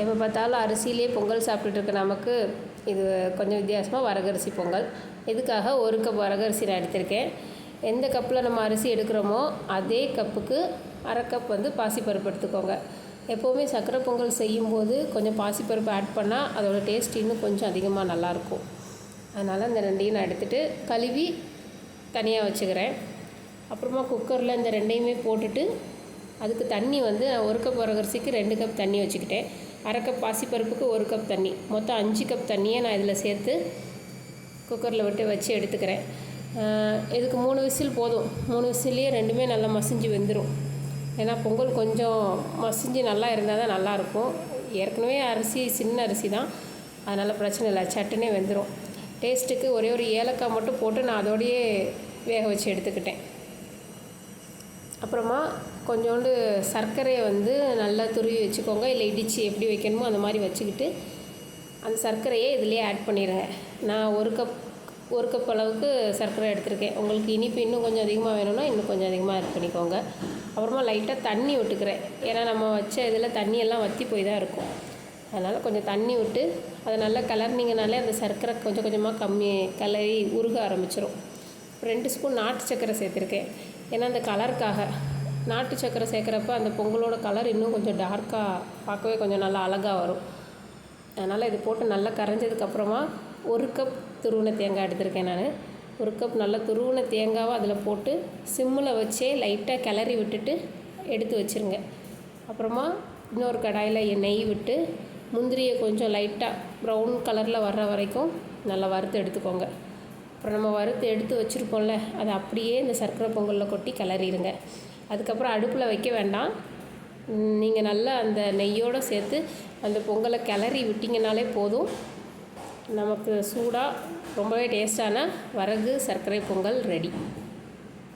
எப்போ பார்த்தாலும் அரிசியிலே பொங்கல் சாப்பிட்டுட்டு இருக்க நமக்கு இது கொஞ்சம் வித்தியாசமாக வரகரிசி பொங்கல். இதுக்காக ஒரு கப் வரகரிசி நான் எடுத்திருக்கேன். எந்த கப்பில் நம்ம அரிசி எடுக்கிறோமோ அதே கப்புக்கு அரை கப் வந்து பாசிப்பருப்பு எடுத்துக்கோங்க. எப்போவுமே சர்க்கரை பொங்கல் செய்யும்போது கொஞ்சம் பாசிப்பருப்பு ஆட் பண்ணால் அதோடய டேஸ்ட் இன்னும் கொஞ்சம் அதிகமாக நல்லாயிருக்கும். அதனால் இந்த ரெண்டையும் நான் எடுத்துகிட்டு கழுவி தனியாக வச்சுக்கிறேன். அப்புறமா குக்கரில் இந்த ரெண்டையுமே போட்டுட்டு அதுக்கு தண்ணி வந்து நான் ஒரு கப் வரகரிசிக்கு ரெண்டு கப் தண்ணி வச்சுக்கிட்டேன். அரை கப் பாசிப்பருப்புக்கு ஒரு கப் தண்ணி. மொத்தம் அஞ்சு கப் தண்ணியை நான் இதில் சேர்த்து குக்கரில் விட்டு வச்சு எடுத்துக்கிறேன். இதுக்கு மூணு விசில் போதும். மூணு விசிலேயே ரெண்டுமே நல்லா மசிஞ்சு வெந்துடும் ஏன்னா பொங்கல் கொஞ்சம் மசிஞ்சு நல்லா இருந்தால் தான் நல்லாயிருக்கும். ஏற்கனவே அரிசி சின்ன அரிசி தான். அதனால் பிரச்சனை இல்லை. சட்டுனே வெந்துடும் டேஸ்ட்டுக்கு ஒரே ஒரு ஏலக்காய் மட்டும் போட்டு நான் அதோடையே வேக வச்சு எடுத்துக்கிட்டேன். அப்புறமா கொஞ்சோண்டு சர்க்கரையை வந்து நல்லா துருவி வச்சுக்கோங்க. இல்லை இடித்து எப்படி வைக்கணுமோ அந்த மாதிரி வச்சுக்கிட்டு அந்த சர்க்கரையை இதிலே ஆட் பண்ணிடுங்க நான் ஒரு கப் ஒரு கப் அளவுக்கு சர்க்கரை எடுத்திருக்கேன். உங்களுக்கு இனிப்பு இன்னும் கொஞ்சம் அதிகமாக வேணும்னா இன்னும் கொஞ்சம் அதிகமாக ஆட் பண்ணிக்கோங்க. அப்புறமா லைட்டாக தண்ணி விட்டுக்கிறேன். ஏன்னா நம்ம வச்ச இதில் தண்ணியெல்லாம் வற்றி போய் தான் இருக்கும். அதனால் கொஞ்சம் தண்ணி விட்டு அதை நல்லா கலர்னிங்கனாலே அந்த சர்க்கரை கொஞ்சம் கொஞ்சமாக கம்மி கலரி உருக ஆரம்பிச்சிடும் ரெண்டு ஸ்பூன் நாட்டு சர்க்கரை சேர்த்துருக்கேன். ஏன்னா அந்த கலருக்காக நாட்டு சக்கரை சேர்க்குறப்ப அந்த பொங்கலோட கலர் இன்னும் கொஞ்சம் டார்க்காக பார்க்கவே கொஞ்சம் நல்லா அழகாக வரும். அதனால் இது போட்டு நல்லா கரைஞ்சதுக்கப்புறமா ஒரு கப் துருவின தேங்காய் எடுத்திருக்கேன் நான். ஒரு கப் நல்லா துருவின தேங்காவை அதில் போட்டு சிம்மில் வச்சே லைட்டாக கிளறி விட்டுட்டு எடுத்து வச்சுருங்க. அப்புறமா இன்னொரு கடாயில் நெய் விட்டு முந்திரியை கொஞ்சம் லைட்டாக ப்ரௌன் கலரில் வர்ற வரைக்கும் நல்லா வறுத்து எடுத்துக்கோங்க. அப்புறம் நம்ம வறுத்து எடுத்து வச்சுருப்போம்ல அதை அப்படியே இந்த சர்க்கரை பொங்கலில் கொட்டி கிளறிடுங்க அதுக்கப்புறம் அடுப்பில் வைக்க வேண்டாம். நீங்கள் நல்லா அந்த நெய்யோடு சேர்த்து அந்த பொங்கலை கிளறி விட்டிங்கனாலே போதும். நமக்கு சூடாக ரொம்பவே டேஸ்டான வரகு சர்க்கரை பொங்கல் ரெடி.